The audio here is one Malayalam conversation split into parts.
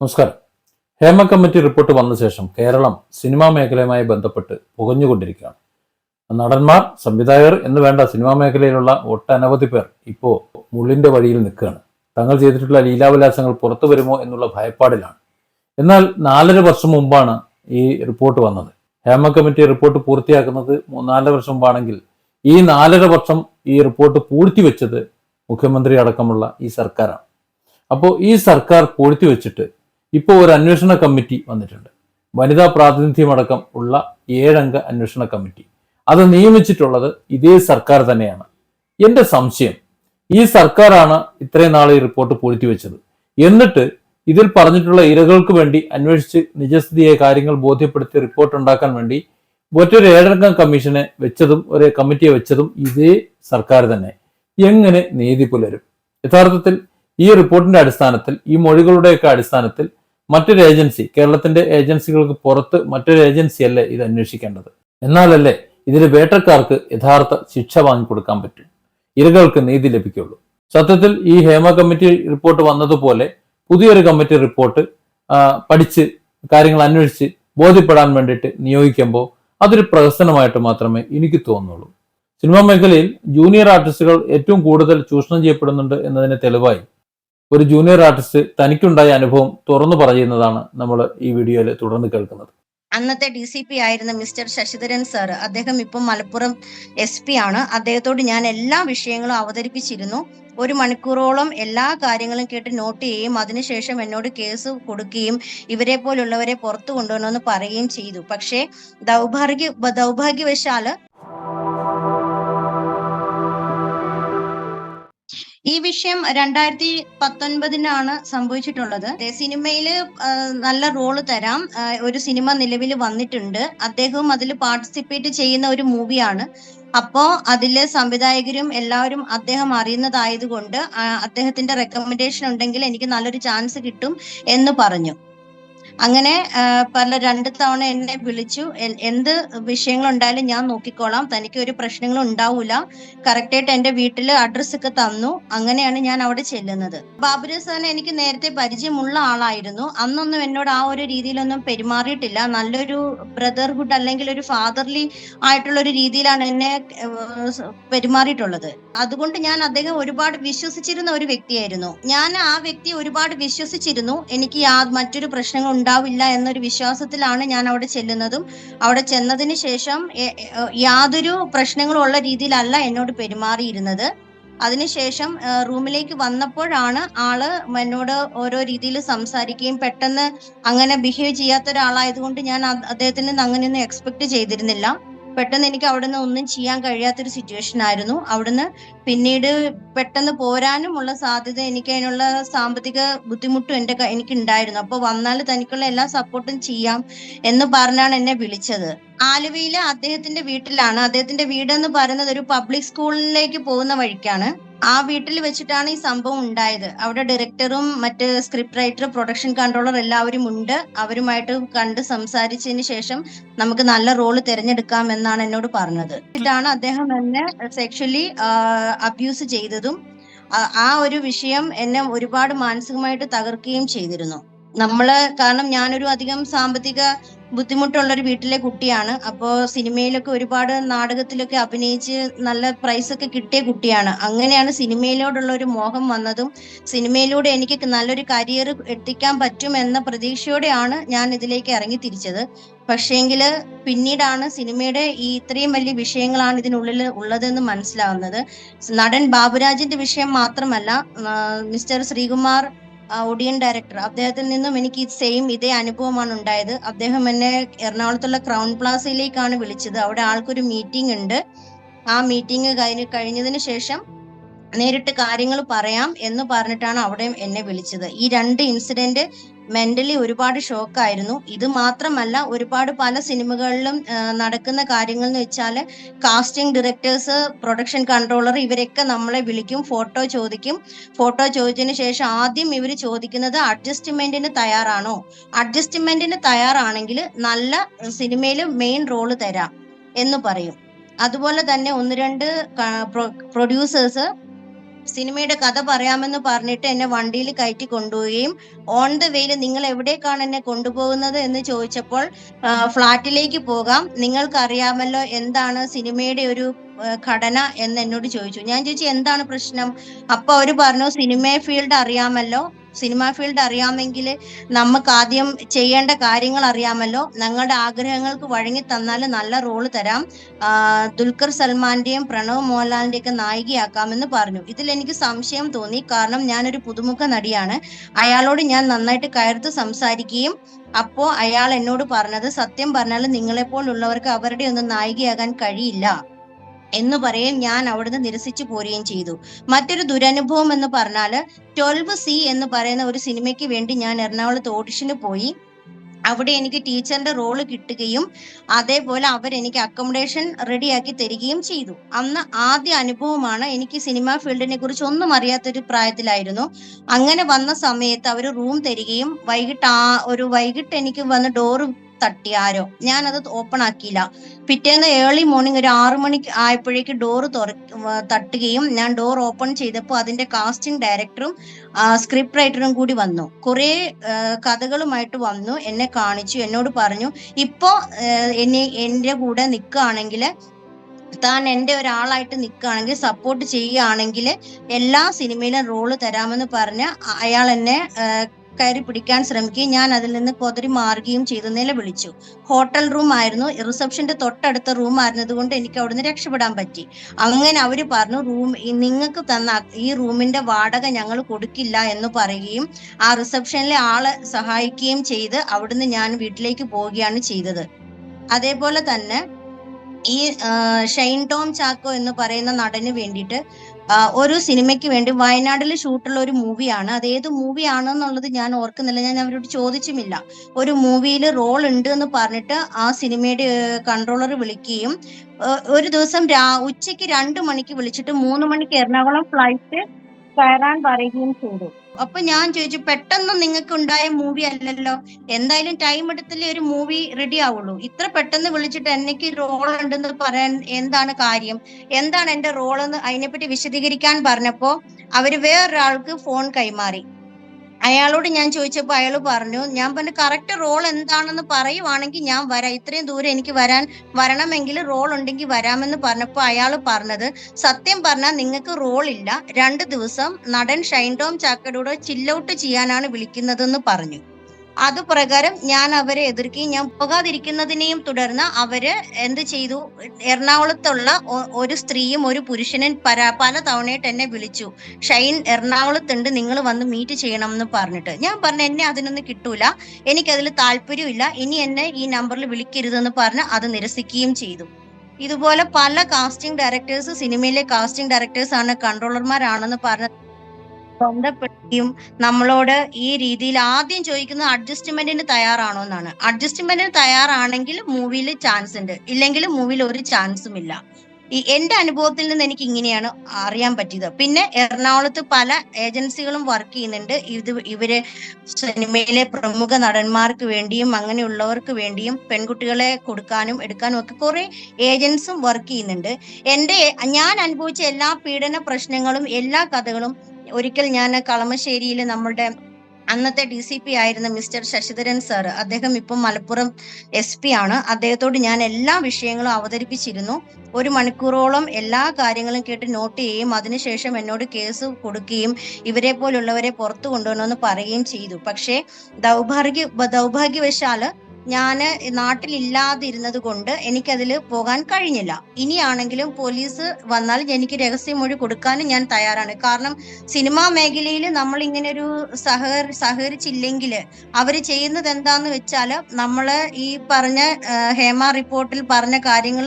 നമസ്കാരം. ഹേമ കമ്മിറ്റി റിപ്പോർട്ട് വന്ന ശേഷം കേരളം സിനിമാ മേഖലയുമായി ബന്ധപ്പെട്ട് പുകഞ്ഞുകൊണ്ടിരിക്കുകയാണ്. നടന്മാർ സംവിധായകർ എന്ന് വേണ്ട സിനിമാ മേഖലയിലുള്ള ഒട്ടനവധി പേർ ഇപ്പോൾ മുള്ളിന്റെ വഴിയിൽ നിൽക്കുകയാണ്. തങ്ങൾ ചെയ്തിട്ടുള്ള ലീലാവിലാസങ്ങൾ പുറത്തു വരുമോ എന്നുള്ള ഭയപ്പാടിലാണ്. എന്നാൽ നാലര വർഷം മുമ്പാണ് ഈ റിപ്പോർട്ട് വന്നത്. ഹേമ കമ്മിറ്റി റിപ്പോർട്ട് പൂർത്തിയാക്കുന്നത് നാലര വർഷം മുമ്പാണെങ്കിൽ ഈ നാലര വർഷം ഈ റിപ്പോർട്ട് പൂഴ്ത്തിവെച്ചത് മുഖ്യമന്ത്രി അടക്കമുള്ള ഈ സർക്കാരാണ്. അപ്പോൾ ഈ സർക്കാർ പൂഴ്ത്തിവെച്ചിട്ട് ഇപ്പോൾ ഒരു അന്വേഷണ കമ്മിറ്റി വന്നിട്ടുണ്ട്. വനിതാ പ്രാതിനിധ്യമടക്കം ഉള്ള ഏഴംഗ അന്വേഷണ കമ്മിറ്റി. അത് നിയമിച്ചിട്ടുള്ളത് ഇതേ സർക്കാർ തന്നെയാണ്. എന്റെ സംശയം ഈ സർക്കാരാണ് ഇത്രയും നാൾ ഈ റിപ്പോർട്ട് പൂഴ്ത്തിവെച്ചത്. എന്നിട്ട് ഇതിൽ പറഞ്ഞിട്ടുള്ള ഇരകൾക്ക് വേണ്ടി അന്വേഷിച്ച് നിജസ്ഥിതിയെ കാര്യങ്ങൾ ബോധ്യപ്പെടുത്തി റിപ്പോർട്ട് ഉണ്ടാക്കാൻ വേണ്ടി മറ്റൊരു ഏഴംഗ കമ്മീഷനെ വെച്ചതും ഒരു കമ്മിറ്റിയെ വെച്ചതും ഇതേ സർക്കാർ തന്നെ. എങ്ങനെ നീതി പുലരും? യഥാർത്ഥത്തിൽ ഈ റിപ്പോർട്ടിന്റെ അടിസ്ഥാനത്തിൽ ഈ മൊഴികളുടെയൊക്കെ അടിസ്ഥാനത്തിൽ മറ്റൊരു ഏജൻസി കേരളത്തിന്റെ ഏജൻസികൾക്ക് പുറത്ത് മറ്റൊരു ഏജൻസിയല്ലേ ഇത് അന്വേഷിക്കേണ്ടത്? എന്നാലല്ലേ ഇതിൽ വേട്ടക്കാർക്ക് യഥാർത്ഥ ശിക്ഷ വാങ്ങിക്കൊടുക്കാൻ പറ്റും. ഇരകൾക്ക് നീതി ലഭിക്കുള്ളൂ. സത്യത്തിൽ ഈ ഹേമ കമ്മിറ്റി റിപ്പോർട്ട് വന്നതുപോലെ പുതിയൊരു കമ്മിറ്റി റിപ്പോർട്ട് പഠിച്ച് കാര്യങ്ങൾ അന്വേഷിച്ച് ബോധ്യപ്പെടാൻ വേണ്ടിയിട്ട് നിയോഗിക്കുമ്പോൾ അതൊരു പ്രഹസനമായിട്ട് മാത്രമേ എനിക്ക് തോന്നുള്ളൂ. സിനിമാ മേഖലയിൽ ജൂനിയർ ആർട്ടിസ്റ്റുകൾ ഏറ്റവും കൂടുതൽ ചൂഷണം ചെയ്യപ്പെടുന്നുണ്ട് എന്നതിന് തെളിവായി ഒരു ജൂനിയർ ആർട്ടിസ്റ്റ് തനിക്കുണ്ടായ അനുഭവം തുറന്നു പറയുന്നതാണ് നമ്മൾ ഈ വീഡിയോയിൽ തുടർന്ന് കേൾക്കുന്നത്. അന്നത്തെ ഡി സി പി ആയിരുന്ന മിസ്റ്റർ ശശിധരൻ സാർ അദ്ദേഹം ഇപ്പം മലപ്പുറം എസ് പി ആണ്. അദ്ദേഹത്തോട് ഞാൻ എല്ലാ വിഷയങ്ങളും അവതരിപ്പിച്ചിരുന്നു. ഒരു മണിക്കൂറോളം എല്ലാ കാര്യങ്ങളും കേട്ട് നോട്ട് ചെയ്യുകയും അതിനുശേഷം എന്നോട് കേസ് കൊടുക്കുകയും ഇവരെ പോലുള്ളവരെ പുറത്തു കൊണ്ടുവരണമെന്ന് പറയുകയും ചെയ്തു. പക്ഷേ ദൗർഭാഗ്യ ദൗർഭാഗ്യവശാൽ ഈ വിഷയം രണ്ടായിരത്തി പത്തൊൻപതിനാണ് സംഭവിച്ചിട്ടുള്ളത്. സിനിമയിൽ നല്ല റോൾ തരാം. ഒരു സിനിമ നിലവിൽ വന്നിട്ടുണ്ട്. അദ്ദേഹവും അതിൽ പാർട്ടിസിപ്പേറ്റ് ചെയ്യുന്ന ഒരു മൂവിയാണ്. അപ്പോ അതിലെ സംവിധായകരും എല്ലാവരും അദ്ദേഹം അറിയുന്നതായതുകൊണ്ട് അദ്ദേഹത്തിന്റെ റെക്കമെൻഡേഷൻ ഉണ്ടെങ്കിൽ എനിക്ക് നല്ലൊരു ചാൻസ് കിട്ടും എന്ന് പറഞ്ഞു. അങ്ങനെ പല രണ്ട് തവണ എന്നെ വിളിച്ചു. എന്ത് വിഷയങ്ങൾ ഉണ്ടായാലും ഞാൻ നോക്കിക്കോളാം. തനിക്ക് ഒരു പ്രശ്നങ്ങളും ഉണ്ടാവൂല. കറക്റ്റായിട്ട് എന്റെ വീട്ടിൽ അഡ്രസ് ഒക്കെ തന്നു. അങ്ങനെയാണ് ഞാൻ അവിടെ ചെല്ലുന്നത്. ബാബുരു സാറിനെ എനിക്ക് നേരത്തെ പരിചയമുള്ള ആളായിരുന്നു. അന്നൊന്നും എന്നോട് ആ ഒരു രീതിയിലൊന്നും പെരുമാറിയിട്ടില്ല. നല്ലൊരു ബ്രദർഹുഡ് അല്ലെങ്കിൽ ഒരു ഫാദർലി ആയിട്ടുള്ള ഒരു രീതിയിലാണ് എന്നെ പെരുമാറിയിട്ടുള്ളത്. അതുകൊണ്ട് ഞാൻ അദ്ദേഹം ഒരുപാട് വിശ്വസിച്ചിരുന്ന ഒരു വ്യക്തിയായിരുന്നു. ഞാൻ ആ വ്യക്തി ഒരുപാട് വിശ്വസിച്ചിരുന്നു. എനിക്ക് മറ്റൊരു പ്രശ്നങ്ങൾ ഉണ്ടാവില്ല എന്നൊരു വിശ്വാസത്തിലാണ് ഞാൻ അവിടെ ചെല്ലുന്നതും. അവിടെ ചെന്നതിന് ശേഷം യാതൊരു പ്രശ്നങ്ങളും ഉള്ള രീതിയിലല്ല എന്നോട് പെരുമാറിയിരുന്നത്. അതിനുശേഷം റൂമിലേക്ക് വന്നപ്പോഴാണ് ആൾ എന്നോട് ഓരോ രീതിയിൽ സംസാരിക്കുകയും പെട്ടെന്ന് അങ്ങനെ ബിഹേവ് ചെയ്യാത്ത ഒരാളായതുകൊണ്ട് ഞാൻ അദ്ദേഹത്തിൽ നിന്ന് അങ്ങനെയൊന്നും എക്സ്പെക്ട് ചെയ്തിരുന്നില്ല. പെട്ടെന്ന് എനിക്ക് അവിടുന്ന് ഒന്നും ചെയ്യാൻ കഴിയാത്തൊരു സിറ്റുവേഷൻ ആയിരുന്നു. അവിടുന്ന് പിന്നീട് പെട്ടെന്ന് പോരാനുമുള്ള സാധ്യത എനിക്ക് അതിനുള്ള സാമ്പത്തിക ബുദ്ധിമുട്ടും എന്റെ എനിക്ക് ഉണ്ടായിരുന്നു അപ്പോൾ വന്നാൽ തനിക്കുള്ള എല്ലാ സപ്പോർട്ടും ചെയ്യാം എന്ന് പറഞ്ഞാണ് എന്നെ വിളിച്ചത്. ആലുവയിലെ അദ്ദേഹത്തിന്റെ വീട്ടിലാണ്. അദ്ദേഹത്തിന്റെ വീട് എന്ന് പറയുന്നത് ഒരു പബ്ലിക് സ്കൂളിലേക്ക് പോകുന്ന വഴിക്കാണ്. ആ വീട്ടിൽ വെച്ചിട്ടാണ് ഈ സംഭവം ഉണ്ടായത്. അവിടെ ഡയറക്ടറും മറ്റ് സ്ക്രിപ്റ്റ് റൈറ്റർ പ്രൊഡക്ഷൻ കൺട്രോളർ എല്ലാവരും ഉണ്ട്. അവരുമായിട്ട് കണ്ട് സംസാരിച്ചതിന് ശേഷം നമുക്ക് നല്ല റോൾ തിരഞ്ഞെടുക്കാം എന്നാണ് എന്നോട് പറഞ്ഞത്. ഇതാണ് അദ്ദേഹം എന്നെ സെക്ഷലി അബ്യൂസ് ചെയ്തതും ആ- ഒരു വിഷയം എന്നെ ഒരുപാട് മാനസികമായിട്ട് തകർക്കുകയും ചെയ്തിരുന്നു. നമ്മൾ കാരണം ഞാനൊരു അധികം സാമ്പത്തിക ബുദ്ധിമുട്ടുള്ള ഒരു വീട്ടിലെ കുട്ടിയാണ്. അപ്പോ സിനിമയിലൊക്കെ ഒരുപാട് നാടകത്തിലൊക്കെ അഭിനയിച്ച് നല്ല പ്രൈസ് ഒക്കെ കിട്ടിയ കുട്ടിയാണ്. അങ്ങനെയാണ് സിനിമയിലോടുള്ള ഒരു മോഹം വന്നതും സിനിമയിലൂടെ എനിക്ക് നല്ലൊരു കരിയർ എത്തിക്കാൻ പറ്റും എന്ന പ്രതീക്ഷയോടെയാണ് ഞാൻ ഇതിലേക്ക് ഇറങ്ങി തിരിച്ചത്. പക്ഷേങ്കിൽ പിന്നീടാണ് സിനിമയുടെ ഈ ഇത്രയും വലിയ വിഷയങ്ങളാണ് ഇതിനുള്ളിൽ ഉള്ളതെന്ന് മനസ്സിലാവുന്നത്. നടൻ ബാബുരാജിന്റെ വിഷയം മാത്രമല്ല മിസ്റ്റർ ശ്രീകുമാർ ആ, ഒടിയൻ ഡയറക്ടർ അദ്ദേഹത്തിൽ നിന്നും എനിക്ക് സെയിം ഇതേ അനുഭവമാണ് ഉണ്ടായത്. അദ്ദേഹം എന്നെ എറണാകുളത്തുള്ള ക്രൗൺ പ്ലാസയിലേക്കാണ് വിളിച്ചത്. അവിടെ ആൾക്കൊരു മീറ്റിംഗ് ഉണ്ട്. ആ മീറ്റിംഗ് കഴിഞ്ഞ് കഴിഞ്ഞതിന് ശേഷം നേരിട്ട് കാര്യങ്ങൾ പറയാം എന്ന് പറഞ്ഞിട്ടാണ് അവിടെ എന്നെ വിളിച്ചത്. ഈ രണ്ട് ഇൻസിഡന്റ് മെന്റലി ഒരുപാട് ഷോക്കായിരുന്നു ഇത് മാത്രമല്ല ഒരുപാട് പല സിനിമകളിലും നടക്കുന്ന കാര്യങ്ങൾ എന്ന് വെച്ചാൽ കാസ്റ്റിംഗ് ഡയറക്ടേഴ്സ് പ്രൊഡക്ഷൻ കൺട്രോളർ ഇവരൊക്കെ നമ്മളെ വിളിക്കും ഫോട്ടോ ചോദിക്കും. ഫോട്ടോ ചോദിച്ചതിന് ശേഷം ആദ്യം ഇവർ ചോദിക്കുന്നത് അഡ്ജസ്റ്റ്മെന്റിന് തയ്യാറാണോ? അഡ്ജസ്റ്റ്മെന്റിന് തയ്യാറാണെങ്കിൽ നല്ല സിനിമയിൽ മെയിൻ റോൾ തരാം എന്ന് പറയും. അതുപോലെ തന്നെ ഒന്ന് രണ്ട് പ്രൊഡ്യൂസേഴ്സ് സിനിമയുടെ കഥ പറയാമെന്ന് പറഞ്ഞിട്ട് എന്നെ വണ്ടിയിൽ കയറ്റി കൊണ്ടുപോവുകയും ഓൺ ദ വേയിൽ നിങ്ങൾ എവിടേക്കാണ് എന്നെ കൊണ്ടുപോകുന്നത് എന്ന് ചോദിച്ചപ്പോൾ ഫ്ലാറ്റിലേക്ക് പോകാം. നിങ്ങൾക്കറിയാമല്ലോ എന്താണ് സിനിമയുടെ ഒരു ഘടന എന്ന് എന്നോട് ചോദിച്ചു. ഞാൻ ചോദിച്ചു എന്താണ് പ്രശ്നം? അപ്പൊ അവർ പറഞ്ഞു സിനിമ ഫീൽഡ് അറിയാമല്ലോ. സിനിമ ഫീൽഡ് അറിയാമെങ്കിൽ നമുക്ക് ആദ്യം ചെയ്യേണ്ട കാര്യങ്ങൾ അറിയാമല്ലോ. ഞങ്ങളുടെ ആഗ്രഹങ്ങൾക്ക് വഴങ്ങി തന്നാൽ നല്ല റോൾ തരാം. ദുൽഖർ സൽമാന്റെയും പ്രണവ് മോഹൻലാലിന്റെയും ഒക്കെ നായികയാക്കാമെന്ന് പറഞ്ഞു. ഇതിൽ എനിക്ക് സംശയം തോന്നി. കാരണം ഞാനൊരു പുതുമുഖ നടിയാണ്. അയാളോട് ഞാൻ നന്നായിട്ട് കയർത്ത് സംസാരിക്കുകയും അപ്പോ അയാൾ എന്നോട് പറഞ്ഞത് സത്യം പറഞ്ഞാൽ നിങ്ങളെപ്പോലുള്ളവർക്ക് അവരുടെ ഒന്നും നായികയാകാൻ കഴിയില്ല. എന്ന് പറയും ഞാൻ അവിടുന്ന് നിരസിച്ചു പോരുകയും ചെയ്തു. മറ്റൊരു ദുരനുഭവം എന്ന് പറഞ്ഞാൽ ട്വൽവ് സി എന്ന് പറയുന്ന ഒരു സിനിമയ്ക്ക് വേണ്ടി ഞാൻ എറണാകുളത്ത് ഓഡിഷന് പോയി. അവിടെ എനിക്ക് ടീച്ചറിന്റെ റോൾ കിട്ടുകയും അതേപോലെ അവരെനിക്ക് അക്കോമഡേഷൻ റെഡിയാക്കി തരികയും ചെയ്തു. അന്ന് ആദ്യ അനുഭവമാണ് എനിക്ക് സിനിമാ ഫീൽഡിനെ കുറിച്ച് ഒന്നും അറിയാത്തൊരു പ്രായത്തിലായിരുന്നു. അങ്ങനെ വന്ന സമയത്ത് അവർ റൂം തരികയും വൈകിട്ട് ആ ഒരു വൈകിട്ട് എനിക്ക് വന്ന് ഡോറ് തട്ടി ആരോ ഞാനത് ഓപ്പൺ ആക്കിയില്ല. പിറ്റേന്ന് ഏർലി മോർണിംഗ് ഒരു ആറു മണി ആയപ്പോഴേക്ക് ഡോറ് തുറ തട്ടുകയും ഞാൻ ഡോർ ഓപ്പൺ ചെയ്തപ്പോൾ അതിന്റെ കാസ്റ്റിംഗ് ഡയറക്ടറും സ്ക്രിപ്റ്റ് റൈറ്ററും കൂടി വന്നു. കുറെ കഥകളുമായിട്ട് വന്നു എന്നെ കാണിച്ചു എന്നോട് പറഞ്ഞു ഇപ്പോ എന്നെ എന്റെ കൂടെ നിൽക്കുകയാണെങ്കിൽ താൻ എന്റെ ഒരാളായിട്ട് നിൽക്കുകയാണെങ്കിൽ സപ്പോർട്ട് ചെയ്യുകയാണെങ്കിൽ എല്ലാ സിനിമയിലും റോൾ തരാമെന്ന് പറഞ്ഞ് അയാൾ എന്നെ കയറി പിടിക്കാൻ ശ്രമിക്കുകയും ഞാൻ അതിൽ നിന്ന് കൊതറി മാറുകയും ചെയ്തു. നിലവിളിച്ചു ഹോട്ടൽ റൂം ആയിരുന്നു. റിസപ്ഷന്റെ തൊട്ടടുത്ത റൂം ആയിരുന്നത് കൊണ്ട് എനിക്ക് അവിടുന്ന് രക്ഷപ്പെടാൻ പറ്റി. അങ്ങനെ അവർ പറഞ്ഞു റൂം നിങ്ങൾക്ക് തന്ന ഈ റൂമിന്റെ വാടക ഞങ്ങൾ കൊടുക്കില്ല എന്ന് പറയുകയും ആ റിസപ്ഷനിലെ ആളെ സഹായിക്കുകയും ചെയ്ത് അവിടുന്ന് ഞാൻ വീട്ടിലേക്ക് പോവുകയാണ് ചെയ്തത്. അതേപോലെ തന്നെ ഈ ഷൈൻ ടോം ചാക്കോ എന്ന് പറയുന്ന നടന് വേണ്ടിയിട്ട് ഒരു സിനിമയ്ക്ക് വേണ്ടി വയനാട്ടിൽ ഷൂട്ടുള്ള ഒരു മൂവിയാണ്. അത് ഏത് മൂവി ആണെന്നുള്ളത് ഞാൻ ഓർക്കുന്നില്ല. ഞാൻ അവരോട് ചോദിച്ചുമില്ല. ഒരു മൂവിയിൽ റോൾ ഉണ്ട് എന്ന് പറഞ്ഞിട്ട് ആ സിനിമയുടെ കൺട്രോളർ വിളിക്കുകയും ഒരു ദിവസം ഉച്ചയ്ക്ക് രണ്ട് മണിക്ക് വിളിച്ചിട്ട് മൂന്ന് മണിക്ക് എറണാകുളം ഫ്ലൈറ്റ് കയറാൻ പറയുകയും ചെയ്തു. അപ്പൊ ഞാൻ ചോദിച്ചു പെട്ടെന്ന് നിങ്ങൾക്ക് ഉണ്ടായ മൂവി അല്ലല്ലോ? എന്തായാലും ടൈം എടുത്തില്ലേ ഒരു മൂവി റെഡി ആവുള്ളൂ. ഇത്ര പെട്ടെന്ന് വിളിച്ചിട്ട് എനിക്ക് റോൾ ഉണ്ടെന്ന് പറയാൻ എന്താണ് കാര്യം? എന്താണ് എന്റെ റോൾ എന്ന് അതിനെപ്പറ്റി വിശദീകരിക്കാൻ പറഞ്ഞപ്പോ അവർ വേറൊരാൾക്ക് ഫോൺ കൈമാറി. അയാളോട് ഞാൻ ചോദിച്ചപ്പോൾ അയാൾ പറഞ്ഞു ഞാൻ പറഞ്ഞു കറക്റ്റ് റോൾ എന്താണെന്ന് പറയുവാണെങ്കിൽ ഞാൻ വരാം. ഇത്രയും ദൂരം എനിക്ക് വരാൻ വരണമെങ്കിൽ റോൾ ഉണ്ടെങ്കിൽ വരാമെന്ന് പറഞ്ഞപ്പോൾ അയാൾ പറഞ്ഞത് സത്യം പറഞ്ഞാൽ നിങ്ങൾക്ക് റോൾ ഇല്ല. രണ്ട് ദിവസം നടൻ ഷൈൻ ടോം ചാക്കടോട് ചില്ലൗട്ട് ചെയ്യാനാണ് വിളിക്കുന്നതെന്ന് പറഞ്ഞു. അത് പ്രകാരം ഞാൻ അവരെ എതിർക്കുകയും ഞാൻ പോകാതിരിക്കുന്നതിനെയും തുടർന്ന് അവർ എന്ത് ചെയ്തു? എറണാകുളത്തുള്ള ഒരു സ്ത്രീയും ഒരു പുരുഷനും പല പല തവണയായിട്ട് എന്നെ വിളിച്ചു. ഷൈൻ എറണാകുളത്തുണ്ട് നിങ്ങൾ വന്ന് മീറ്റ് ചെയ്യണം എന്ന് പറഞ്ഞിട്ട്. ഞാൻ പറഞ്ഞു എന്നെ അതിനൊന്നും കിട്ടൂല. എനിക്കതിൽ താല്പര്യമില്ല. ഇനി എന്നെ ഈ നമ്പറിൽ വിളിക്കരുതെന്ന് പറഞ്ഞ് അത് നിരസിക്കുകയും ചെയ്തു. ഇതുപോലെ പല കാസ്റ്റിംഗ് ഡയറക്ടേഴ്സ് സിനിമയിലെ കാസ്റ്റിംഗ് ഡയറക്ടേഴ്സ് ആണ് കൺട്രോളർമാരാണെന്ന് പറഞ്ഞ് ബന്ധപ്പെടുകയും നമ്മളോട് ഈ രീതിയിൽ ആദ്യം ചോദിക്കുന്നത് അഡ്ജസ്റ്റ്മെന്റിന് തയ്യാറാണോ എന്നാണ്. അഡ്ജസ്റ്റ്മെന്റിന് തയ്യാറാണെങ്കിൽ മൂവിയിൽ ചാൻസ് ഉണ്ട്. ഇല്ലെങ്കിൽ മൂവിയിൽ ഒരു ചാൻസും ഇല്ല. ഈ എന്റെ അനുഭവത്തിൽ നിന്ന് എനിക്ക് ഇങ്ങനെയാണ് അറിയാൻ പറ്റിയത്. പിന്നെ എറണാകുളത്ത് പല ഏജൻസികളും വർക്ക് ചെയ്യുന്നുണ്ട്. ഇത് ഇവർ സിനിമയിലെ പ്രമുഖ നടന്മാർക്ക് വേണ്ടിയും അങ്ങനെയുള്ളവർക്ക് വേണ്ടിയും പെൺകുട്ടികളെ കൊടുക്കാനും എടുക്കാനും ഒക്കെ കുറെ ഏജൻസും വർക്ക് ചെയ്യുന്നുണ്ട്. എന്റെ ഞാൻ അനുഭവിച്ച എല്ലാ പീഡന പ്രശ്നങ്ങളും എല്ലാ കഥകളും ഒരിക്കൽ ഞാൻ കളമശ്ശേരിയിൽ നമ്മുടെ അന്നത്തെ ഡി സി പി ആയിരുന്ന മിസ്റ്റർ ശശിധരൻ സാർ അദ്ദേഹം ഇപ്പം മലപ്പുറം എസ് പി ആണ്. അദ്ദേഹത്തോട് ഞാൻ എല്ലാ വിഷയങ്ങളും അവതരിപ്പിച്ചിരുന്നു. ഒരു മണിക്കൂറോളം എല്ലാ കാര്യങ്ങളും കേട്ട് നോട്ട് ചെയ്യുകയും അതിനുശേഷം എന്നോട് കേസ് കൊടുക്കുകയും ഇവരെ പോലുള്ളവരെ പുറത്തു കൊണ്ടുവരണമെന്ന് പറയുകയും ചെയ്തു. പക്ഷേ ദൗഭാഗ്യ ദൗഭാഗ്യവശാൽ ഞാൻ നാട്ടിലില്ലാതിരുന്നത് കൊണ്ട് എനിക്കതിൽ പോകാൻ കഴിഞ്ഞില്ല. ഇനിയാണെങ്കിലും പോലീസ് വന്നാൽ എനിക്ക് രഹസ്യമൊഴി കൊടുക്കാനും ഞാൻ തയ്യാറാണ്. കാരണം സിനിമാ മേഖലയിൽ നമ്മൾ ഇങ്ങനെ ഒരു സഹ സഹകരിച്ചില്ലെങ്കിൽ അവർ ചെയ്യുന്നത് എന്താന്ന് വെച്ചാൽ നമ്മൾ ഈ പറഞ്ഞ ഹേമ റിപ്പോർട്ടിൽ പറഞ്ഞ കാര്യങ്ങൾ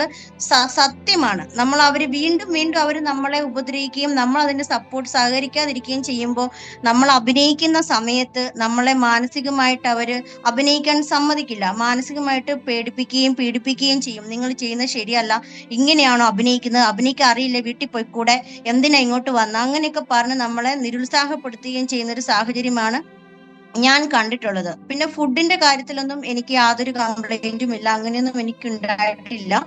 സത്യമാണ്. നമ്മൾ അവർ വീണ്ടും വീണ്ടും അവർ നമ്മളെ ഉപദ്രവിക്കുകയും നമ്മൾ അതിന് സപ്പോർട്ട് സഹകരിക്കാതിരിക്കുകയും ചെയ്യുമ്പോൾ നമ്മൾ അഭിനയിക്കുന്ന സമയത്ത് നമ്മളെ മാനസികമായിട്ട് അവർ അഭിനയിക്കാൻ സമ്മതിക്കില്ല. മാനസികമായിട്ട് പേടിപ്പിക്കുകയും പീഡിപ്പിക്കുകയും ചെയ്യും. നിങ്ങൾ ചെയ്യുന്നത് ശരിയല്ല. ഇങ്ങനെയാണോ അഭിനയിക്കുന്നത്? അഭിനയിക്കാൻ അറിയില്ല. വീട്ടിൽ പോയിക്കൂടെ എന്തിനാ ഇങ്ങോട്ട് വന്ന? അങ്ങനെയൊക്കെ പറഞ്ഞ് നമ്മളെ നിരുത്സാഹപ്പെടുത്തുകയും ചെയ്യുന്ന ഒരു സാഹചര്യമാണ് ഞാൻ കണ്ടിട്ടുള്ളത്. പിന്നെ ഫുഡിന്റെ കാര്യത്തിലൊന്നും എനിക്ക് യാതൊരു കംപ്ലൈന്റും ഇല്ല. അങ്ങനെയൊന്നും എനിക്ക് ഉണ്ടായിട്ടില്ല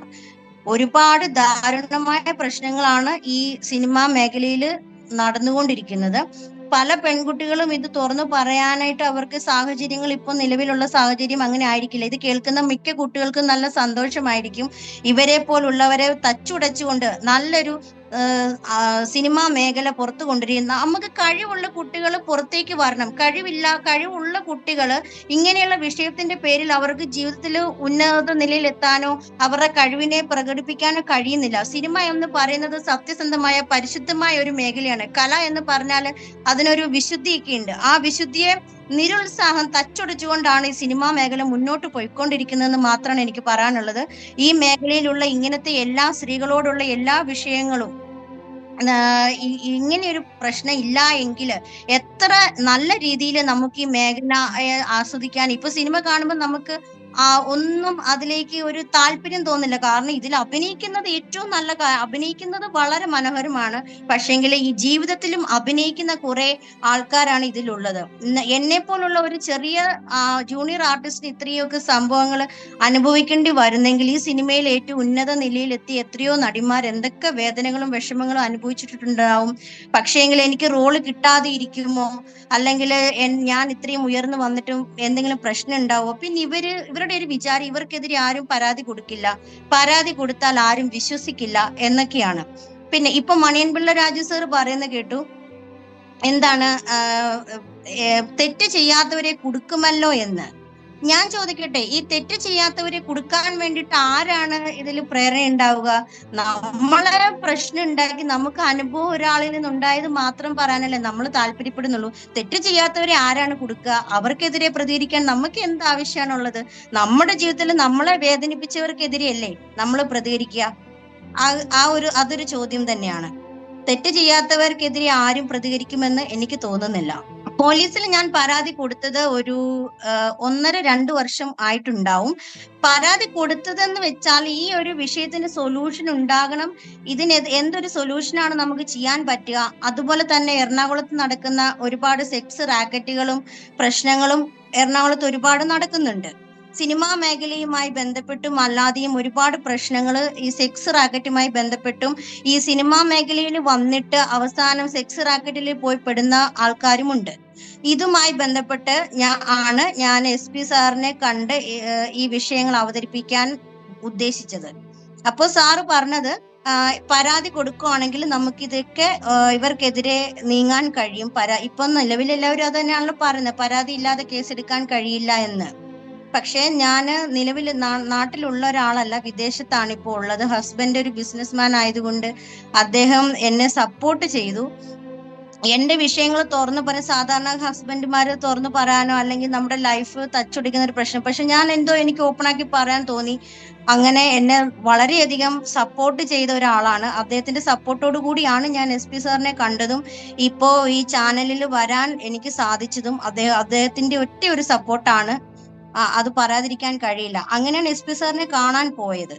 ഒരുപാട് ദാരുണമായ പ്രശ്നങ്ങളാണ് ഈ സിനിമാ മേഖലയിൽ നടന്നുകൊണ്ടിരിക്കുന്നത്. പല പെൺകുട്ടികളും ഇത് തുറന്നു പറയാനായിട്ട് അവർക്ക് സാഹചര്യങ്ങൾ ഇപ്പൊ നിലവിലുള്ള സാഹചര്യം അങ്ങനെ ആയിരിക്കില്ല. ഇത് കേൾക്കുന്ന മിക്ക കുട്ടികൾക്കും നല്ല സന്തോഷമായിരിക്കും. ഇവരെ പോലുള്ളവരെ തച്ചുടച്ചുകൊണ്ട് നല്ലൊരു സിനിമാ മേഖല പുറത്തു കൊണ്ടുവരുന്ന നമുക്ക് കഴിവുള്ള കുട്ടികൾ പുറത്തേക്ക് വരണം. കഴിവില്ല കഴിവുള്ള കുട്ടികൾ ഇങ്ങനെയുള്ള വിഷയത്തിന്റെ പേരിൽ അവർക്ക് ജീവിതത്തിൽ ഉന്നത നിലയിൽ എത്താനോ അവരുടെ കഴിവിനെ പ്രകടിപ്പിക്കാനോ കഴിയുന്നില്ല. സിനിമ എന്ന് പറയുന്നത് സത്യസന്ധമായ പരിശുദ്ധമായ ഒരു മേഖലയാണ്. കല എന്ന് പറഞ്ഞാൽ അതിനൊരു വിശുദ്ധിയൊക്കെ ഉണ്ട് ആ വിശുദ്ധിയെ നിരുത്സാഹം തച്ചൊടിച്ചുകൊണ്ടാണ് ഈ സിനിമാ മേഖല മുന്നോട്ട് പോയിക്കൊണ്ടിരിക്കുന്നതെന്ന് മാത്രമാണ് എനിക്ക് പറയാനുള്ളത്. ഈ മേഖലയിലുള്ള ഇങ്ങനത്തെ എല്ലാ സ്ത്രീകളോടുള്ള എല്ലാ വിഷയങ്ങളും ഇങ്ങനെയൊരു പ്രശ്നം ഇല്ല എങ്കിൽ എത്ര നല്ല രീതിയിൽ നമുക്ക് ഈ മേഖല ആസ്വദിക്കാൻ. ഇപ്പൊ സിനിമ കാണുമ്പോൾ നമുക്ക് ഒന്നും അതിലേക്ക് ഒരു താല്പര്യം തോന്നില്ല കാരണം ഇതിൽ അഭിനയിക്കുന്നത് ഏറ്റവും നല്ല അഭിനയിക്കുന്നത് വളരെ മനോഹരമാണ്. പക്ഷെങ്കിൽ ഈ ജീവിതത്തിലും അഭിനയിക്കുന്ന കുറെ ആൾക്കാരാണ് ഇതിലുള്ളത്. എന്നെ പോലുള്ള ഒരു ചെറിയ ജൂനിയർ ആർട്ടിസ്റ്റിന് ഇത്രയൊക്കെ സംഭവങ്ങൾ അനുഭവിക്കേണ്ടി വരുന്നെങ്കിൽ ഈ സിനിമയിൽ ഏറ്റവും ഉന്നത നിലയിൽ എത്തി എത്രയോ നടിമാർ എന്തൊക്കെ വേദനകളും വിഷമങ്ങളും അനുഭവിച്ചിട്ടുണ്ടാവും. പക്ഷേങ്കിൽ എനിക്ക് റോൾ കിട്ടാതെ ഇരിക്കുമോ? അല്ലെങ്കിൽ ഞാൻ ഇത്രയും ഉയർന്നു വന്നിട്ടും എന്തെങ്കിലും പ്രശ്നം ഉണ്ടാവുമോ പിന്നെ ഇവർ ഇവരുടെ ഒരു വിചാരം ഇവർക്കെതിരെ ആരും പരാതി കൊടുക്കില്ല. പരാതി കൊടുത്താൽ ആരും വിശ്വസിക്കില്ല എന്നൊക്കെയാണ്. പിന്നെ ഇപ്പൊ മണിയൻപിള്ള രാജു സാർ പറയുന്ന കേട്ടു. എന്താണ് തെറ്റ് ചെയ്യാത്തവരെ കൊടുക്കുമല്ലോ എന്ന്. ഞാൻ ചോദിക്കട്ടെ ഈ തെറ്റ് ചെയ്യാത്തവരെ കൊടുക്കാൻ വേണ്ടിയിട്ട് ആരാണ് ഇതിൽ പ്രേരണ ഉണ്ടാവുക? നമ്മളെ പ്രശ്നം ഉണ്ടാക്കി നമുക്ക് അനുഭവം ഒരാളിൽ നിന്നുണ്ടായത് മാത്രം പറയാനല്ലേ നമ്മൾ താല്പര്യപ്പെടുന്നുള്ളൂ. തെറ്റ് ചെയ്യാത്തവരെ ആരാണ് കൊടുക്കുക അവർക്കെതിരെ പ്രതികരിക്കാൻ നമുക്ക് എന്ത് ആവശ്യമാണുള്ളത് നമ്മുടെ ജീവിതത്തിൽ നമ്മളെ വേദനിപ്പിച്ചവർക്കെതിരെയല്ലേ നമ്മൾ പ്രതികരിക്കുക? ആ ഒരു അതൊരു ചോദ്യം തന്നെയാണ്. തെറ്റ് ചെയ്യാത്തവർക്കെതിരെ ആരും പ്രതികരിക്കുമെന്ന് എനിക്ക് തോന്നുന്നില്ല. പോലീസിൽ ഞാൻ പരാതി കൊടുത്തത് ഒരു ഒന്നര രണ്ട് വർഷം ആയിട്ടുണ്ടാവും. പരാതി കൊടുത്തതെന്ന് വെച്ചാൽ ഈ ഒരു വിഷയത്തിന് സൊല്യൂഷൻ ഉണ്ടാകണം. ഇതിന് എന്തൊരു സൊല്യൂഷനാണ് നമുക്ക് ചെയ്യാൻ പറ്റുക? അതുപോലെ തന്നെ എറണാകുളത്ത് നടക്കുന്ന ഒരുപാട് സെക്സ് റാക്കറ്റുകളും പ്രശ്നങ്ങളും എറണാകുളത്ത് ഒരുപാട് നടക്കുന്നുണ്ട്. സിനിമാ മേഖലയുമായി ബന്ധപ്പെട്ടും അല്ലാതെയും ഒരുപാട് പ്രശ്നങ്ങൾ ഈ സെക്സ് റാക്കറ്റുമായി ബന്ധപ്പെട്ടും ഈ സിനിമാ മേഖലയിൽ വന്നിട്ട് അവസാനം സെക്സ് റാക്കറ്റിൽ പോയി പെടുന്ന ആൾക്കാരുമുണ്ട്. ഇതുമായി ബന്ധപ്പെട്ട് ഞാൻ ആണ് ഞാൻ എസ് പി സാറിനെ കണ്ട് ഈ വിഷയങ്ങൾ അവതരിപ്പിക്കാൻ ഉദ്ദേശിച്ചത്. അപ്പോൾ സാറ് പറഞ്ഞത് പരാതി കൊടുക്കുവാണെങ്കിൽ നമുക്കിതൊക്കെ ഇവർക്കെതിരെ നീങ്ങാൻ കഴിയും. പരാ ഇപ്പൊ നിലവിൽ എല്ലാവരും അത് തന്നെയാണല്ലോ പറയുന്നത്. പരാതി ഇല്ലാതെ കേസെടുക്കാൻ കഴിയില്ല എന്ന്. പക്ഷേ ഞാൻ നിലവിൽ നാട്ടിലുള്ള ഒരാളല്ല. വിദേശത്താണ് ഇപ്പോൾ ഉള്ളത്. ഹസ്ബൻഡ് ഒരു ബിസിനസ്മാൻ ആയതുകൊണ്ട് അദ്ദേഹം എന്നെ സപ്പോർട്ട് ചെയ്തു. എന്റെ വിഷയങ്ങൾ തുറന്നു പറയാൻ സാധാരണ ഹസ്ബൻഡുമാര് തുറന്നു പറയാനോ അല്ലെങ്കിൽ നമ്മുടെ ലൈഫ് തച്ചുടിക്കുന്ന ഒരു പ്രശ്നം. പക്ഷെ ഞാൻ എന്തോ എനിക്ക് ഓപ്പൺ ആക്കി പറയാൻ തോന്നി. അങ്ങനെ എന്നെ വളരെയധികം സപ്പോർട്ട് ചെയ്ത ഒരാളാണ്. അദ്ദേഹത്തിന്റെ സപ്പോർട്ടോട് കൂടിയാണ് ഞാൻ എസ് പി സാറിനെ കണ്ടതും ഇപ്പോ ഈ ചാനലിൽ വരാൻ എനിക്ക് സാധിച്ചതും അദ്ദേഹം അദ്ദേഹത്തിന്റെ ഒറ്റ ഒരു സപ്പോർട്ടാണ് അത് പറയാതിരിക്കാൻ കഴിയില്ല. അങ്ങനെയാണ് എസ് പി സാറിനെ കാണാൻ പോയത്.